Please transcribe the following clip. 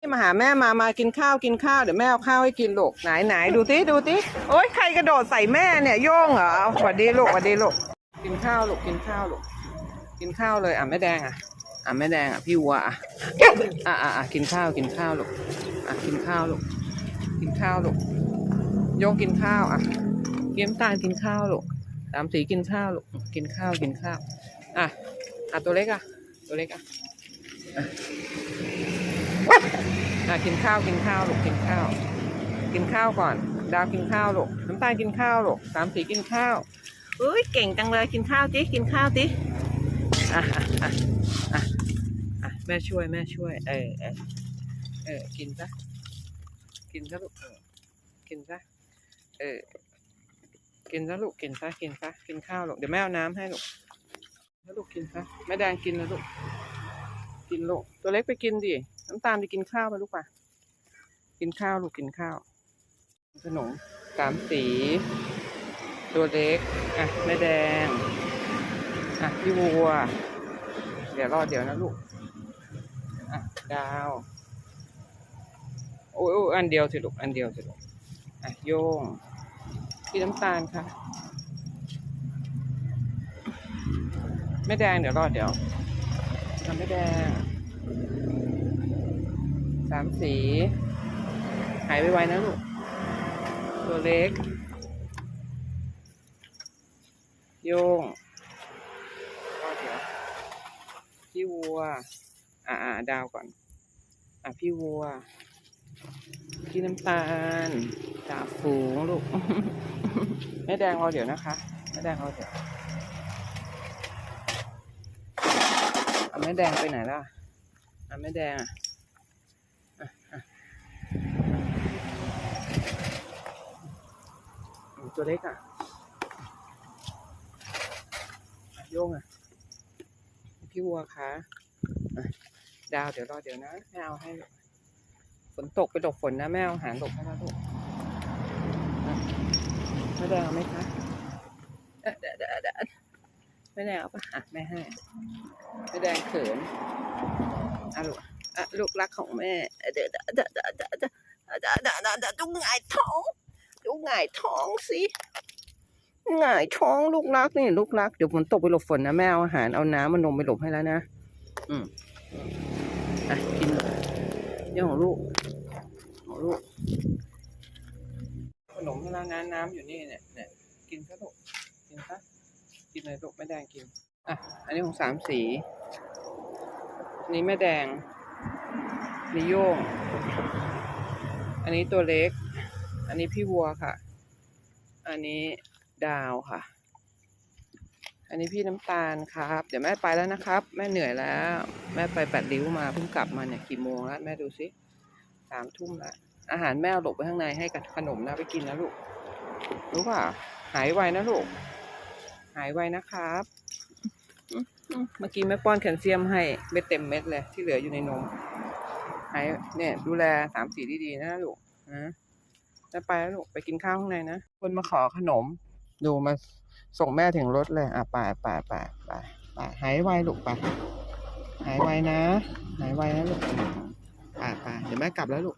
นี่มาหาแม่มา มากินข้าวกินข้าวเดี๋ยวแม่เอาข้าวให้กินลูกไหนไหนดูติดูติโอ๊ยใครกระโดดใส่แม่เนี่ยโย่งเหรอสวัสดีลูกสวัสดีลูกกินข้าวลูกกินข้าวลูกกินข้าวเลยอะแม่แดงอะอะแม่แดงอะพี่วัวอะอะอะอะกินข้าวกินข้าวลูกอะกินข้าวลูกกินข้าวลูกโยงกินข้าวอะเกี๊ยมตาลกินข้าวลูกสามสีกินข้าวลูกกินข้าวกินข้าวอะอะตัวเล็กอะตัวเล็กอะ อะกินข้าวกินข้าวลูกกินข้าว กินข้าวก่อน ดาวกินข้าวลูกน้ำตาลกินข้าวลูกสามสีกินข้าวเอ้ยเก่งจังเลยกินข้าวจิกินข้าวจิอะอะอะอะอะแม่ช่วยแม่ช่วย เออเออเออกินซะกินซะลูกเออกินซะเออกินซะลูกกินซะกินซะกินข้าวลูกเดี๋ยวแม่เอาน้ำให้ลูกแล้วลูกกินซะแม่แดงกินนะลูกกินลูกตัวเล็กไปกินดิ น้ำตาลไปกินข้าวไปลูกป่ะ กินข้าวลูกกินข้าว ขนมสามสี ตัวเล็ก อะแม่แดง อะพี่วัว เดี๋ยวรอเดี๋ยวนะลูก อะดาว โอ้ยโอ้ยอันเดียวสิลูก อันเดียวสิลูก อะโยงพี่น้ำตาลค่ะแม่แดงเดี๋ยวรอเดี๋ยวทำแม่แดง สามสี หายไปไวนะลูก ตัวเล็ก โยงก็เดี๋ยวพี่วัว อ่าดาวก่อน อะพี่วัว พี่น้ำตาลจ่าฝูงลูก แม่แดงรอเดี๋ยวนะคะแม่แดงรอเดี๋ยวอะแม่แดงไปไหนล่ะอะแม่แดงอะ ตัวเล็กอะโยงอะ พี่วัวคะะดาวเดี๋ยวรอเดี๋ยวนะแม่เอาให้ ฝนตกไปหลบฝนนะแม่เอาอาหารหลบให้นะลูกอะแม่แดงเอาไหมคะเอ่อเดี๋ยวเดี๋ยวเดี๋ยวแม่แดงเอาปะอะแม่ให้แม่แดงเขินอะลูกอะลูกรักของแม่เดี๋ยวเดี๋ยวเดี๋ยวเดี๋ยวเดี๋ยวเดี๋ยวเดี๋ยวเดี๋ยวเดี๋ยวเดี๋ยวต้งหงายท้อง หงายท้องสิหงายท้องลูกรักนี่ลูกรักเดี๋ยวฝนตกไปหลบฝนนะแม่เอาอาหารเอาน้ำมันมไปหลบให้แล้วนะอืมอะกินเรื่องของลูกของลูกขนมให้แล้วนะน้ำอยู่นี่เนี่ยเนี่ยกินซะลูกกินซะกินเลยลูกแม่แดงกินอะอันนี้ของสามสีอันนี้แม่แดงนนี่โย่งอันนี้ตัวเล็ก อันนี้พี่วัวค่ะ อันนี้ดาวค่ะ อันนี้พี่น้ำตาลครับ เดี๋ยวแม่ไปแล้วนะครับ แม่เหนื่อยแล้ว แม่ไปแปดริ้วมาเพิ่งกลับมาเนี่ยกี่โมงแล้วแม่ดูสิสามทุ่มล้วอาหารแม่เอาหลบไว้ข้างในให้กับขนมนะไปกินนะลูก รู้ป่ะหายไวนะลูก หายไวนะครับ เมื่อกี้แม่ป้อนแคลเซียมให้เม็ดเต็มเม็ดเลยที่เหลืออยู่ในนม หายเนี่ย ดูแลสามสีดีๆนะลูกนะ จะไปแล้วลูกไปกินข้าวข้างในนะ คนมาขอขนม ดูมาส่งแม่ถึงรถเลย อะไปไปไปไปไปหายไวลูกไปหายไวนะ หายไวนะลูกไปไปเดี๋ยวแม่กลับแล้วลูก